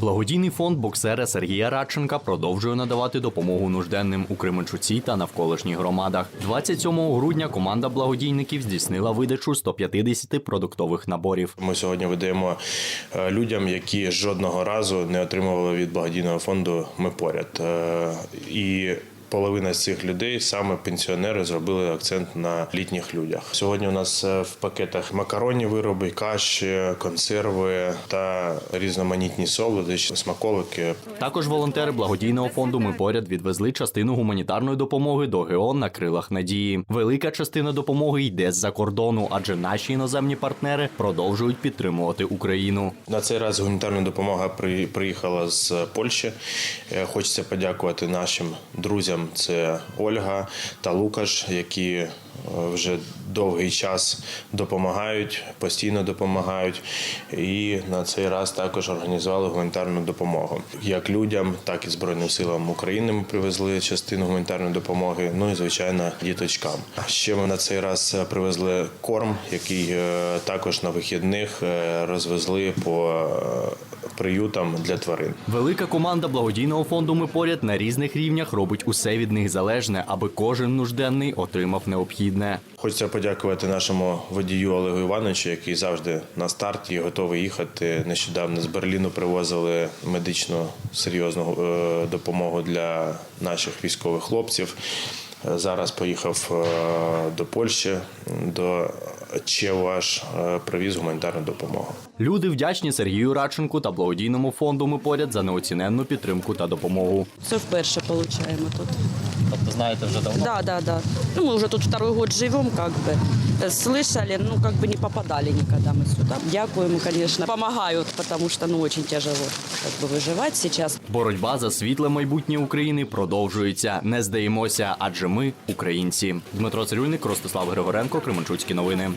Благодійний фонд боксера Сергія Радченка продовжує надавати допомогу нужденним у Кременчуці та навколишніх громадах. 27 грудня команда благодійників здійснила видачу 150 продуктових наборів. Ми сьогодні видаємо е, людям, які жодного разу не отримували від благодійного фонду. Ми поряд. Е, І половина з цих людей, саме пенсіонери, зробили акцент на літніх людях. Сьогодні у нас е, в пакетах макаронні вироби, каші, консерви та різноманітні солодощі, смаколики. Також волонтери благодійного фонду Ми поряд відвезли частину гуманітарної допомоги до ГЕО на крилах надії. Велика частина допомоги йде з-за кордону, адже наші іноземні партнери продовжують підтримувати Україну. На цей раз гуманітарна допомога при- приїхала з Польщі. Е, Хочеться подякувати нашим друзям. Це Ольга та Лукаш, які е, вже довгий час допомагають, постійно допомагають. І на цей раз також організували гуманітарну допомогу. Як людям, так і Збройним силам України ми привезли частину гуманітарної допомоги. Ну і звичайно, діточкам. Ще ми на цей раз е, привезли корм, який е, також на вихідних розвезли по приютам для тварин. Велика команда благодійного фонду Ми поряд на різних рівнях робить усе від них залежне, аби кожен нужденний отримав необхідне. Хочеться подякувати нашому водію Олегу Івановичу, який завжди на старті готовий їхати. Нещодавно з Берліну привозили медичну серйозну е, допомогу для наших військових хлопців. Зараз поїхав е, до Польщі, до Чеваш, е, привіз гуманітарну допомогу. Люди вдячні Сергію Радченку та благодійному фонду Ми поряд за неоціненну підтримку та допомогу. Це вперше получаємо тут. Тобто знаєте вже давно. Да, да, да. Ну, ми вже тут второй год живемо, как бы Э, Слышали, ну, как бы не попадали никогда мы сюда. Дякуємо, конечно. Помогают, потому что, ну, очень тяжело как бы выживать сейчас. Боротьба за світле майбутнє України продовжується. Не здаємося, адже ми українці. Дмитро Цирюльник, Ростислав Григоренко, Кременчуцькі новини.